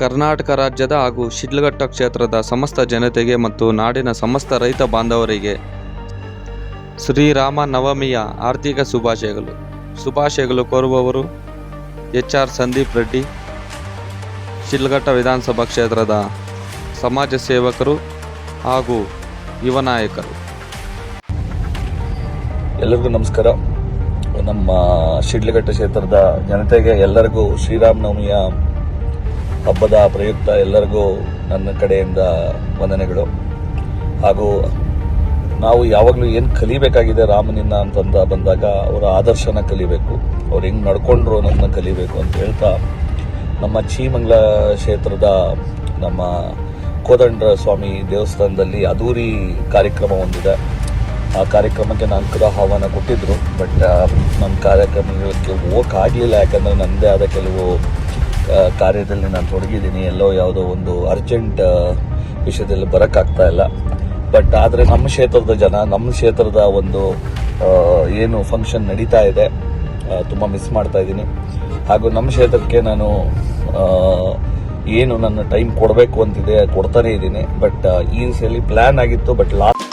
ಕರ್ನಾಟಕ ರಾಜ್ಯದ ಹಾಗೂ ಶಿಡ್ಲಘಟ್ಟ ಕ್ಷೇತ್ರದ ಸಮಸ್ತ ಜನತೆಗೆ ಮತ್ತು ನಾಡಿನ ಸಮಸ್ತ ರೈತ ಬಾಂಧವರಿಗೆ ಶ್ರೀರಾಮ ನವಮಿಯ ಆರ್ಥಿಕ ಶುಭಾಶಯಗಳು. ಶುಭಾಶಯಗಳು ಕೋರುವವರು ಎಚ್ ಆರ್ ಸಂದೀಪ್ ರೆಡ್ಡಿ, ಶಿಡ್ಲಘಟ್ಟ ವಿಧಾನಸಭಾ ಕ್ಷೇತ್ರದ ಸಮಾಜ ಸೇವಕರು ಹಾಗೂ ಯುವ ನಾಯಕರು. ಎಲ್ಲರಿಗೂ ನಮಸ್ಕಾರ. ನಮ್ಮ ಶಿಡ್ಲಘಟ್ಟ ಕ್ಷೇತ್ರದ ಜನತೆಗೆ ಎಲ್ಲರಿಗೂ ಶ್ರೀರಾಮನವಮಿಯ ಹಬ್ಬದ ಪ್ರಯುಕ್ತ ಎಲ್ಲರಿಗೂ ನನ್ನ ಕಡೆಯಿಂದ ವಂದನೆಗಳು. ಹಾಗೂ ನಾವು ಯಾವಾಗಲೂ ಏನು ಕಲಿಬೇಕಾಗಿದೆ ರಾಮನಿಂದ ಅಂತಂದ ಬಂದಾಗ ಅವರ ಆದರ್ಶನ ಕಲಿಬೇಕು, ಅವ್ರು ಹೆಂಗೆ ನಡ್ಕೊಂಡ್ರು ಅನ್ನೋದನ್ನ ಕಲಿಬೇಕು ಅಂತ ಹೇಳ್ತಾ, ನಮ್ಮ ಚೀಮಂಗ್ಲ ಕ್ಷೇತ್ರದ ನಮ್ಮ ಕೋದಂಡ್ರ ಸ್ವಾಮಿ ದೇವಸ್ಥಾನದಲ್ಲಿ ಅದೂರಿ ಕಾರ್ಯಕ್ರಮ ಒಂದಿದೆ. ಆ ಕಾರ್ಯಕ್ರಮಕ್ಕೆ ನಾನು ಕೂಡ ಆಹ್ವಾನ ಕೊಟ್ಟಿದ್ದರು ಬಟ್ ನನ್ನ ಕಾರ್ಯಕ್ರಮಕ್ಕೆ ಹೋಗೋಕ್ಕಾಗಲಿಲ್ಲ ಯಾಕಂದರೆ ನನ್ನದೇ ಆದ ಕೆಲವು ಕಾರ್ಯದಲ್ಲಿ ನಾನು ತೊಡಗಿದ್ದೀನಿ. ಎಲ್ಲೋ ಯಾವುದೋ ಒಂದು ಅರ್ಜೆಂಟ್ ವಿಷಯದಲ್ಲಿ ಬರೋಕ್ಕಾಗ್ತಾ ಇಲ್ಲ. ಬಟ್ ಆದರೆ ನಮ್ಮ ಕ್ಷೇತ್ರದ ಜನ, ನಮ್ಮ ಕ್ಷೇತ್ರದ ಒಂದು ಏನು ಫಂಕ್ಷನ್ ನಡೀತಾ ಇದೆ ತುಂಬ ಮಿಸ್ ಮಾಡ್ತಾ ಇದ್ದೀನಿ. ಹಾಗೂ ನಮ್ಮ ಕ್ಷೇತ್ರಕ್ಕೆ ನಾನು ಏನು ನನ್ನ ಟೈಮ್ ಕೊಡಬೇಕು ಅಂತಿದೆ, ಕೊಡ್ತಾನೇ ಇದ್ದೀನಿ. ಬಟ್ ಈ ಸಲ ಪ್ಲ್ಯಾನ್ ಆಗಿತ್ತು ಬಟ್ ಲಾಸ್ಟ್